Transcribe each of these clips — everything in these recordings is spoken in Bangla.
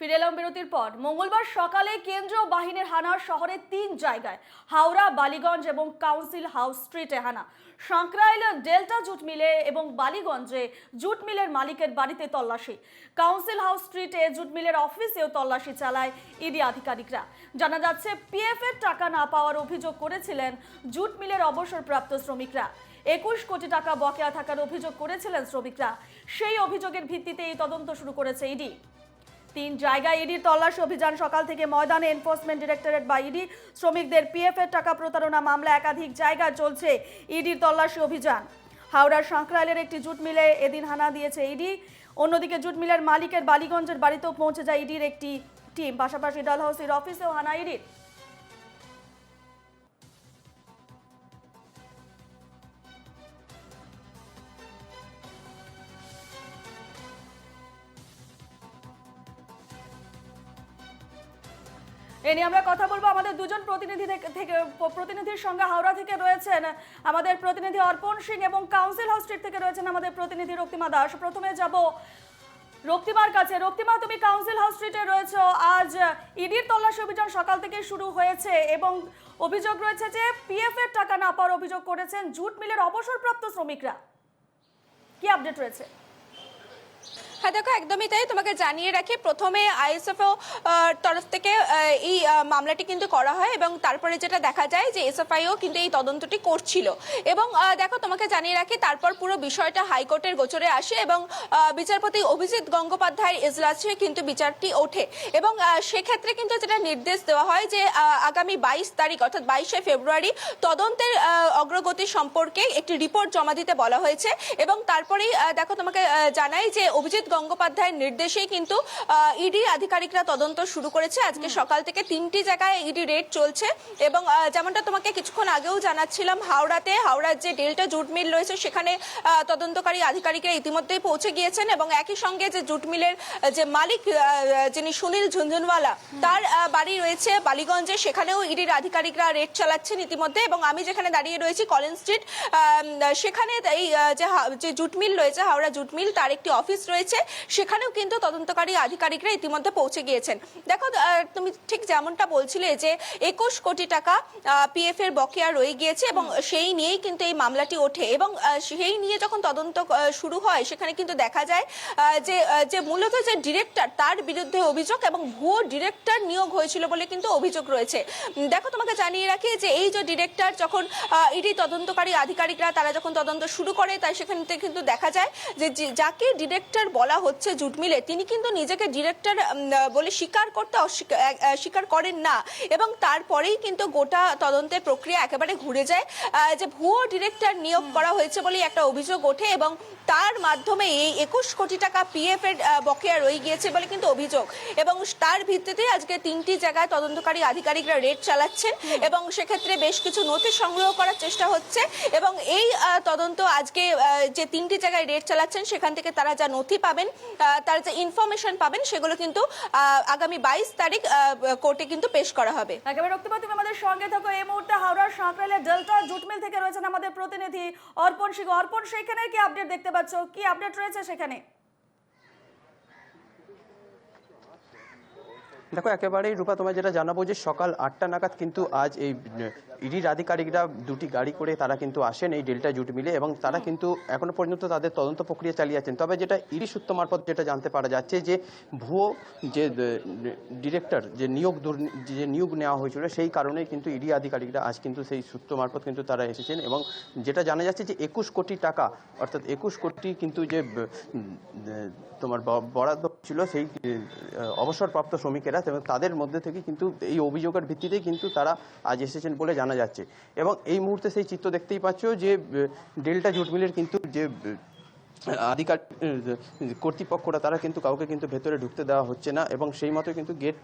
ফিরে এলাম বিরতির পর। মঙ্গলবার সকালে কেন্দ্রীয় বাহিনীর হানা শহরের তিন জায়গায়, হাওড়া, বালিগঞ্জ এবং কাউন্সিল হাউস স্ট্রিটে হানা। সাঁকরাইল ডেল্টা জুট মিলে এবং বালিগঞ্জে জুট মিলের মালিকের বাড়িতে তল্লাশি। কাউন্সিল হাউস স্ট্রিটে জুট মিলের অফিসেও তল্লাশি চালায় ইডি আধিকারিকরা। জানা যাচ্ছে, পিএফ এর টাকা না পাওয়ার অভিযোগ করেছিলেন জুট মিলের অবসরপ্রাপ্ত শ্রমিকরা। একুশ কোটি টাকা বকেয়া থাকার অভিযোগ করেছিলেন শ্রমিকরা। সেই অভিযোগের ভিত্তিতে এই তদন্ত শুরু করেছে ইডি। তিন জায়গায় ইডির তল্লাশি অভিযান। সকাল থেকে ময়দানে এনফোর্সমেন্ট ডিরেক্টরেট বা ইডি শ্রমিকদের পিএফ এর টাকা প্রতারণা মামলা একাধিক জায়গায় চলছে ইডির তল্লাশি অভিযান। হাওড়ার সাঁকরাইলের একটি জুট মিলে এদিন হানা দিয়েছে ইডি। অন্যদিকে জুট মিলের মালিকের বালিগঞ্জের বাড়িতেও পৌঁছে যায় ইডির একটি টিম। পাশাপাশি ডালহাউসির অফিসেও হানা ইডির। এ নিয়ে আমরা কথা বলব আমাদের দুজন প্রতিনিধি থেকে- প্রতিনিধির সঙ্গে হাওড়া থেকে রয়েছেন আমাদের প্রতিনিধি অর্পণ সিং এবং কাউন্সিল হাউস স্ট্রিট থেকে রয়েছেন আমাদের প্রতিনিধি রক্তিমা দাস। প্রথমে যাব রক্তিমার কাছে। রক্তিমা, তুমি কাউন্সিল হাউস স্ট্রিটে রয়েছো। আজ ইডির তল্লাশি অভিযান সকাল থেকে শুরু হয়েছে এবং অভিযোগ রয়েছে যে পিএফ এর টাকা না পাওয়ার অভিযোগ করেছেন জুট মিলের অবসরপ্রাপ্ত শ্রমিকরা। কি আপডেট রয়েছে? হ্যাঁ দেখো, একদমই তাই। তোমাকে জানিয়ে রাখি, প্রথমে আইএসএফও তরফ থেকে এই মামলাটি কিন্তু করা হয় এবং তারপরে যেটা দেখা যায় যে এসএফআইও কিন্তু এই তদন্তটি করছিল। এবং দেখো, তোমাকে জানিয়ে রাখি, তারপর পুরো বিষয়টা হাইকোর্টের গোচরে আসে এবং বিচারপতি অভিজিৎ গঙ্গোপাধ্যায়ের এজলাসে কিন্তু বিচারটি ওঠে। এবং সেক্ষেত্রে কিন্তু যেটা নির্দেশ দেওয়া হয় যে আগামী বাইশ তারিখ, অর্থাৎ বাইশে ফেব্রুয়ারি, তদন্তের অগ্রগতি সম্পর্কে একটি রিপোর্ট জমা দিতে বলা হয়েছে। এবং তারপরেই দেখো, তোমাকে জানাই যে অভিজিৎ গঙ্গোপাধ্যায়ের নির্দেশেই কিন্তু ইডি আধিকারিকরা তদন্ত শুরু করেছে। আজকে সকাল থেকে তিনটি জায়গায় ইডি রেড চলছে এবং যেমনটা তোমাকে কিছুক্ষণ আগেও জানাচ্ছিলাম হাওড়াতে হাওড়ার যে ডেল্টা জুট মিল রয়েছে সেখানে তদন্তকারী আধিকারিকরা ইতিমধ্যেই পৌঁছে গিয়েছেন এবং একই সঙ্গে যে জুট মিলের যে মালিক যিনি সুনীল ঝুনঝুনওয়ালা তার বাড়ি রয়েছে বালিগঞ্জে। সেখানেও ইডির আধিকারিকরা রেড চালাচ্ছেন ইতিমধ্যে এবং আমি যেখানে দাঁড়িয়ে রয়েছি কলেন স্ট্রিট সেখানে এই যে জুট মিল রয়েছে হাওড়া জুট মিল তার একটি অফিস রয়েছে। সেখানেও কিন্তু তদন্তকারী আধিকারিকরা ইতিমধ্যে পৌঁছে গিয়েছেন। দেখো তুমি ঠিক যেমনটা বলছিলে যে একুশ কোটি টাকা পিএফ এর বকেয়া রয়ে গিয়েছে এবং সেই নিয়েই কিন্তু এই মামলাটি ওঠে এবং সেই নিয়ে যখন তদন্ত শুরু হয় সেখানে কিন্তু দেখা যায় যে যে মূলত যে ডিরেক্টর তার বিরুদ্ধে অভিযোগ এবং ভুয়ো ডিরেক্টর নিয়োগ হয়েছিল বলে কিন্তু অভিযোগ রয়েছে। দেখো তোমাকে জানিয়ে রাখি যে এই যে ডিরেক্টর যখন ইডি তদন্তকারী আধিকারিকরা তারা যখন তদন্ত শুরু করে তাই সেখান কিন্তু দেখা যায় যে যে- যাকে ডিরেক্টর বলা হচ্ছে জুট মিলে, তিনি কিন্তু নিজেকে ডিরেক্টর বলে স্বীকার করতে স্বীকার করেন না। এবং তারপরেই কিন্তু গোটা তদন্তের প্রক্রিয়া একেবারে ঘুরে যায়। যে ভুয়ো ডিরেক্টর নিয়োগ করা হয়েছে বলে একটা অভিযোগ ওঠে এবং তার মাধ্যমে এই একুশ কোটি টাকা পিএফ এর বকেয়া রয়ে গিয়েছে বলে কিন্তু অভিযোগ। এবং তার ভিত্তিতে আজকে তিনটি জায়গায় তদন্তকারী আধিকারিকরা রেড চালাচ্ছেন এবং সেক্ষেত্রে বেশ কিছু নথি সংগ্রহ করার চেষ্টা হচ্ছে। এবং এই তদন্ত আজকে যে তিনটি জায়গায় রেড চালাচ্ছেন, সেখান থেকে তারা যা নথি পাবেন তার যে ইনফরমেশন পাবেন, সেগুলো কিন্তু আগামী বাইশ তারিখ কোর্টে কিন্তু পেশ করা হবে। আমাদের সঙ্গে থাকো। এই মুহূর্তে হাওড়ার সাঁকরাইলের ডেল্টা জুটমিল থেকে রয়েছেন আমাদের প্রতিনিধি অর্পণ সিং অর্পণ, সেখানে কি আপডেট দেখতে পাচ্ছ? কি আপডেট রয়েছে সেখানে? দেখো, একেবারেই রূপা তোমায় যেটা জানাব যে সকাল আটটা নাগাদ কিন্তু আজ এই ইডির আধিকারিকরা দুটি গাড়ি করে তারা কিন্তু আসেন এই ডেল্টা জুট মিলে এবং তারা কিন্তু এখনও পর্যন্ত তাদের তদন্ত প্রক্রিয়া চালিয়ে যাচ্ছেন তবে যেটা ইডি সূত্র মারফত যেটা জানতে পারা যাচ্ছে যে ভুয়ো যে ডিরেক্টর যে নিয়োগ যে নিয়োগ নেওয়া হয়েছিল সেই কারণেই কিন্তু ইডি আধিকারিকরা আজ কিন্তু সেই সূত্র মারফত কিন্তু তারা এসেছেন এবং যেটা জানা যাচ্ছে যে একুশ কোটি টাকা, অর্থাৎ একুশ কোটি কিন্তু যে তোমার বরাদ্দ ছিল সেই অবসরপ্রাপ্ত শ্রমিকেরা এবং তাদের মধ্যে থেকে কিন্তু এই অভিযোগের ভিত্তিতেই কিন্তু তারা আজ এসেছেন বলে জানা যাচ্ছে। এবং এই মুহূর্তে সেই চিত্র দেখতেই পাচ্ছ যে ডেল্টা জুট মিলের কিন্তু যে আহ, কর্তৃপক্ষরা তারা কিন্তু কাউকে কিন্তু ভেতরে ঢুকতে দেওয়া হচ্ছে না এবং সেই মতো কিন্তু গেট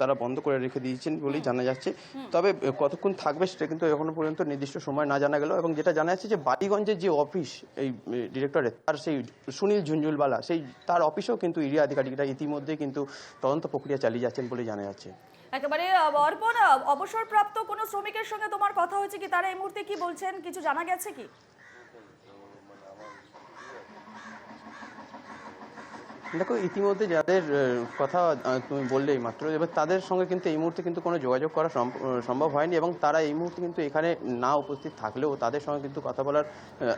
তারা বন্ধ করে রেখে দিয়েছেন বলেই জানা যাচ্ছে। তবে কতক্ষণ থাকবে সেটা কিন্তু এখনও পর্যন্ত নির্দিষ্ট সময় না জানা গেল এবং যেটা জানা যাচ্ছে যে বালিগঞ্জের যে অফিস এই ডিরেক্টরের তার সেই সুনীল ঝুঞ্ঝুলবালা সেই তার অফিসেও কিন্তু ইডি আধিকারিকরা ইতিমধ্যে কিন্তু তদন্ত প্রক্রিয়া চালিয়ে যাচ্ছেন বলে জানা যাচ্ছে। একেবারে অর্পণ অবসরপ্রাপ্ত কোনো শ্রমিকের সঙ্গে তোমার কথা হয়েছে কি? তারা এই মুহূর্তে কি বলছেন? কিছু জানা গেছে কি? দেখো ইতিমধ্যে যাদের কথা তুমি বললেই মাত্র এবার তাদের সঙ্গে কিন্তু এই মুহূর্তে কিন্তু কোনো যোগাযোগ করা সম- সম্ভব হয়নি এবং তারা এই মুহূর্তে কিন্তু এখানে না উপস্থিত থাকলেও তাদের সঙ্গে কিন্তু কথা বলার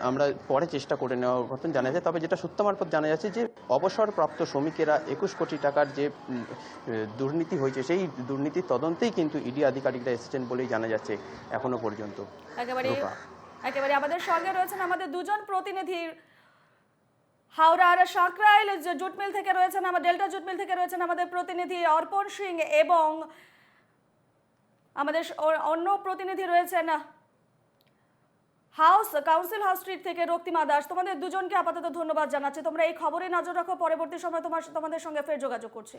আমরা পরে চেষ্টা করে নেওয়ার মতন জানা যায়। তবে যেটা সূত্র মারফত জানা যাচ্ছে যে অবসরপ্রাপ্ত শ্রমিকেরা একুশ কোটি টাকার যে দুর্নীতি হয়েছে সেই দুর্নীতির তদন্তেই কিন্তু ইডি আধিকারিকরা এসেছেন বলেই জানা যাচ্ছে এখনও পর্যন্ত। একেবারে একেবারে আমাদের সঙ্গে রয়েছেন আমাদের দুজন প্রতিনিধি হাওড়ার সাঁকরাইল যে জুট মিল থেকে রয়েছেন আমার, ডেল্টা জুট মিল থেকে রয়েছেন আমাদের প্রতিনিধি অর্পণ সিং এবং আমাদের অন্য প্রতিনিধি রয়েছেন হাউস, কাউন্সিল হাউস স্ট্রিট থেকে রক্তিমা দাস। তোমাদের দুজনকে আপাতত ধন্যবাদ জানাচ্ছি। তোমরা এই খবরে নজর রাখো। পরবর্তী সময় তোমার, তোমাদের সঙ্গে ফের যোগাযোগ করছি।